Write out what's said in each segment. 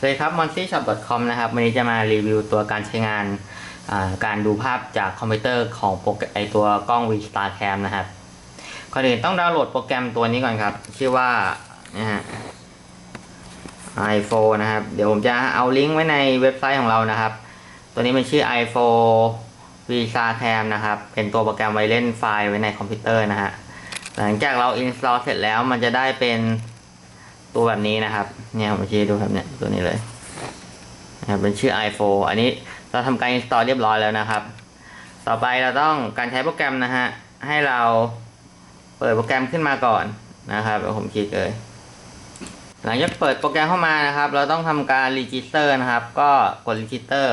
สวัสดีครับ m o n t y s h o p c o m นะครับ วันนี้จะมารีวิวตัวการใช้งานการดูภาพจากคอมพิวเตอร์ของโปรแกรมไอตัวกล้อง V-Star Cam นะครับก่อนอื่นต้องดาวน์โหลดโปรแกรมตัวนี้ก่อนครับ ชื่อว่านะฮะ iPhone นะครับ เดี๋ยวผมจะเอาลิงก์ไว้ในเว็บไซต์ของเรานะครับ ตัวนี้มันชื่อ iPhone V-Star Cam นะครับ เป็นตัวโปรแกรมไว้เล่นไฟล์ไว้ในคอมพิวเตอร์นะฮะ หลังจากเรา install เสร็จแล้วมันจะได้เป็น ตัวแบบนี้นะครับ เนี่ยผมชี้ดูครับเนี่ยตัวนี้เลยนะครับเป็นชื่อ iPhone อันนี้เราทำการ install เรียบร้อยแล้วนะครับ ต่อไปเราต้องการใช้โปรแกรมนะฮะให้เราเปิดโปรแกรมขึ้นมาก่อนนะครับผมคลิกเลยหลังจากเปิดโปรแกรมเข้ามานะครับ เราต้องทำการ register นะครับ ก็กด register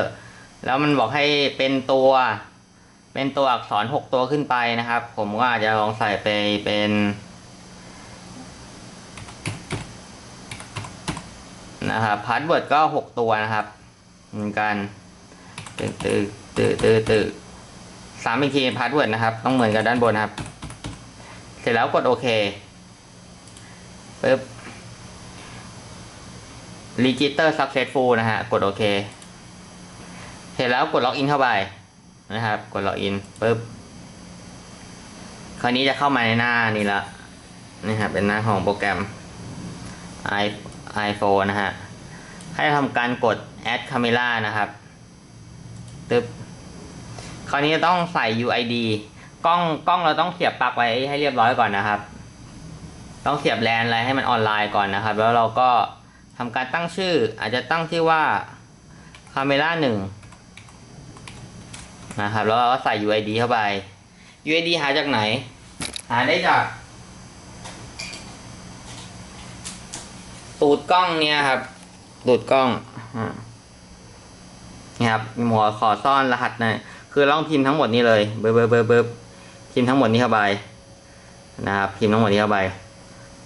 แล้วมันบอกให้เป็นตัว เป็นตัวอักษร 6 ตัวขึ้นไปนะครับ ผมก็อาจจะลองใส่ไปเป็น นะครับพาสเวิร์ดก็ 6 ตัวนะครับเหมือนกันตึกตึกตึกตึกตึกสามอีกทีพาสเวิร์ดนะครับ ต้องเหมือนกับด้านบนนะครับ เสร็จแล้วกดโอเคปึ๊บ register successful นะฮะ กดโอเค เสร็จแล้วกดล็อกอินเข้าไปนะครับ กดล็อกอินปึ๊บ คราวนี้จะเข้ามาในหน้านี้ละนี่ครับเป็นหน้าของโปรแกรม i iPhone นะฮะ ให้ทำการกด add camera นะครับตึ๊บคราวนี้จะต้องใส่ UID กล้องกล้องเราต้องเสียบปลั๊กไว้ให้เรียบร้อยก่อนนะครับ ต้องเสียบแลนอะไรให้มันออนไลน์ก่อนนะครับ แล้วเราก็ทำการตั้งชื่อ อาจจะตั้งชื่อว่า camera หนึ่งนะครับ แล้วเราก็ใส่ UID เข้าไป UID หาจากไหน หาได้จาก ตูดกล้องเนี่ยครับ ตูดกล้องนี่ครับหมวขอซ่อนรหัสหนะคือลองพิมพ์ทั้งหมดนี้เลยเบิบเบิบเบิบเบิบพิมพ์ทั้งหมดนี้เข้าไปนะครับพิมพ์ทั้งหมดนี้เข้าไป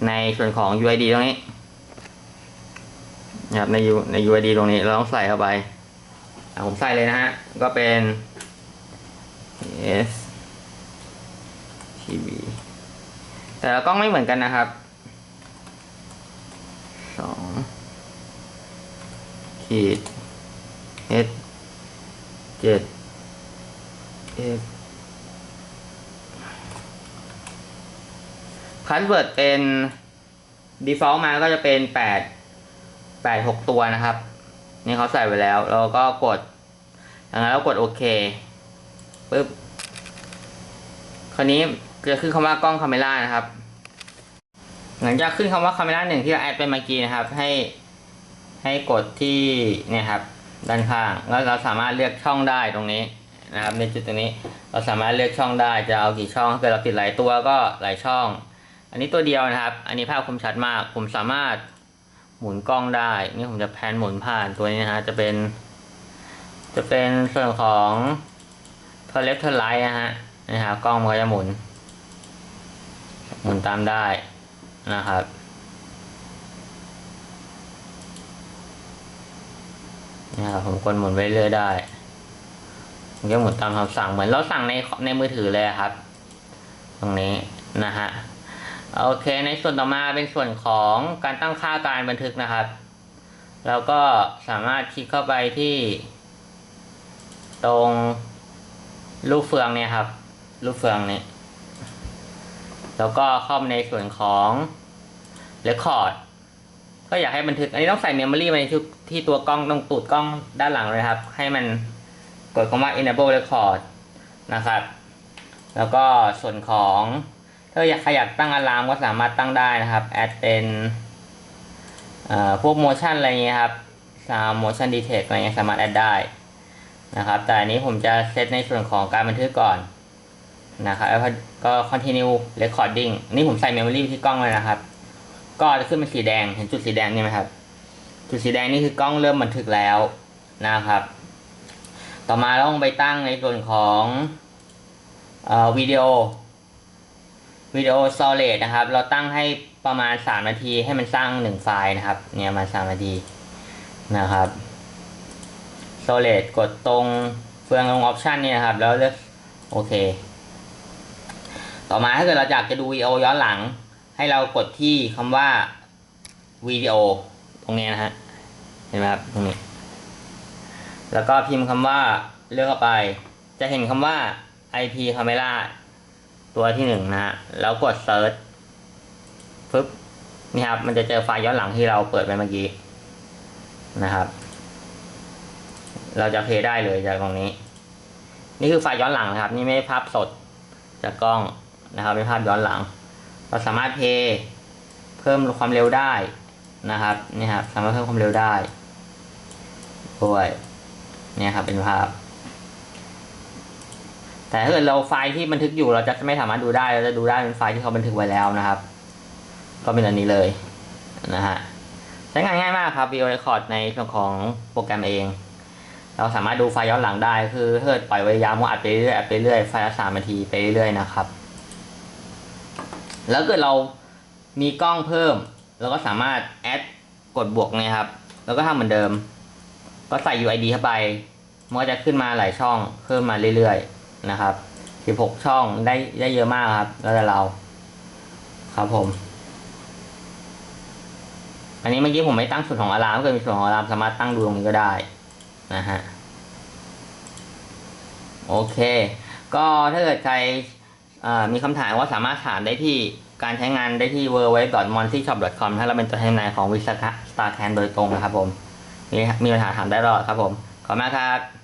ในส่วนของ UID ตรงนี้นะครับใน U ใน UID ตรงนี้เราต้องใส่เข้าไปผมใส่เลยนะฮะก็เป็น S TV แต่ละกล้องไม่เหมือนกันนะครับสอง ขีด h เจ็ด f พาสเวิร์ดเป็น default มาก็จะเป็นแปดแปดหกตัวนะครับ นี่เขาใส่ไว้แล้ว เราก็กดดังนั้นเรากดโอเคปึ๊บ คราวนี้จะขึ้นคำว่ากล้องคาเมล่านะครับ หลังจากขึ้นคำว่าคาเมล่าหนึ่งที่เราแอดไปเมื่อกี้นะครับ ให้ ให้กดที่เนี่ยครับด้านข้างแล้วเราสามารถเลือกช่องได้ตรงนี้นะครับในจุดตรงนี้เราสามารถเลือกช่องได้จะเอากี่ช่องถ้าเกิดเราติดหลายตัวก็หลายช่อง อันนี้ตัวเดียวนะครับ อันนี้ภาพคมชัดมาก ผมสามารถหมุนกล้องได้ นี่ผมจะแพนหมุนผ่านตัวนี้นะฮะจะเป็น จะเป็นส่วนของเทเลฟเทไลท์นะฮะนะครับกล้องมันก็จะหมุน หมุนตามได้นะครับ นี่ครับผมกดหมุนไปเรื่อยได้มันก็หมุนตามคำสั่งเหมือนเราสั่งในในมือถือเลยครับ ตรงนี้นะฮะโอเค ในส่วนต่อมาเป็นส่วนของการตั้งค่าการบันทึกนะครับ เราก็สามารถคลิกเข้าไปที่ ตรงลูกเฟืองเนี่ยครับลูกเฟืองนี้แล้วก็เข้ามาในส่วนของ Record ก็อยากให้บันทึก อันนี้ต้องใส่เมมโมรีมาในที่ที่ตัวกล้องตรงตูดกล้องด้านหลังเลยครับ ให้มันกดคำว่า enable record นะครับ แล้วก็ส่วนของถ้าอยากใครอยากตั้งอะลามก็สามารถตั้งได้นะครับแอดเป็นพวก motion อะไรเงี้ยครับ sound motion detect อะไรเงี้ยสามารถแอดได้นะครับ แต่อันนี้ผมจะเซตในส่วนของการบันทึกก่อนนะครับแล้วก็ continue recording นี่ผมใส่เมมโมรีที่กล้องเลยนะครับ ก็จะขึ้นเป็นสีแดงเห็นจุดสีแดงนี่ไหมครับ จุดสีแดงนี่คือกล้องเริ่มบันทึกแล้วนะครับ ต่อมาเราต้องไปตั้งในส่วนของออวิดีโอวิดีโอ storage นะครับ เราตั้งให้ประมาณ 3 นาทีให้มันสร้าง 1 ไฟล์นะครับ เนี่ยมา 3 นาทีนะครับ storage กดตรงเฟืองลง option นี่นะครับ แล้วเลือกโอเค ต่อมาถ้าเกิดเราอยากจะดูวิดีโอย้อนหลัง ให้เรากดที่คำว่าวิดีโอตรงนี้นะฮะ เห็นไหมครับตรงนี้ แล้วก็พิมพ์คำว่าเลือกเข้าไป จะเห็นคำว่า IP camera ตัวที่หนึ่งนะฮะ แล้วกด search ปึ๊บนี่ครับ มันจะเจอไฟล์ย้อนหลังที่เราเปิดไปเมื่อกี้นะครับ เราจะเพย์ได้เลยจากตรงนี้ นี่คือไฟล์ย้อนหลังนะครับ นี่ไม่ภาพสดจากกล้องนะครับเป็นภาพย้อนหลัง เราสามารถเพย์เพิ่มความเร็วได้นะครับนี่ครับสามารถเพิ่มความเร็วได้ด้วยเนี่ยครับเป็นภาพ แต่ถ้าเกิดเราไฟล์ที่บันทึกอยู่เราจะไม่สามารถดูได้เราจะดูได้เป็นไฟล์ที่เขาบันทึกไว้แล้วนะครับ ก็เป็นอันนี้เลยนะฮะใช้งานง่ายมากครับ Video Record ในส่วนของโปรแกรมเอง เราสามารถดูไฟล์ย้อนหลังได้ คือถ้าเกิดปล่อยไว้ยาวมันอัดไปเรื่อยอัดไปเรื่อยไฟล์ละสามนาทีไปเรื่อยนะครับ แล้วเกิดเรามีกล้องเพิ่มเราก็สามารถแอดกดบวกเนี่ยครับ แล้วก็ทำเหมือนเดิม ก็ใส่ UID เข้าไป มันก็จะขึ้นมาหลายช่องเพิ่มมาเรื่อยๆนะครับ 16 ช่องได้ได้เยอะมากครับ แล้วแต่เรา ครับผม อันนี้เมื่อกี้ผมไม่ตั้งส่วนของอะลามเกิดมีส่วนของอะลามสามารถตั้งดูตรงนี้ก็ได้นะฮะ โอเค ก็ถ้าเกิดใคร มีคำถามว่าสามารถถามได้ที่การใช้งานได้ที่ w w w m o n t y s h o p c o m ถ้าเราเป็นตัวแทนนายของวิสา Star Can โดยตรงนะครับผม มีมีปัญหาถามได้ตลอดครับผม ขอบคุณมากครับ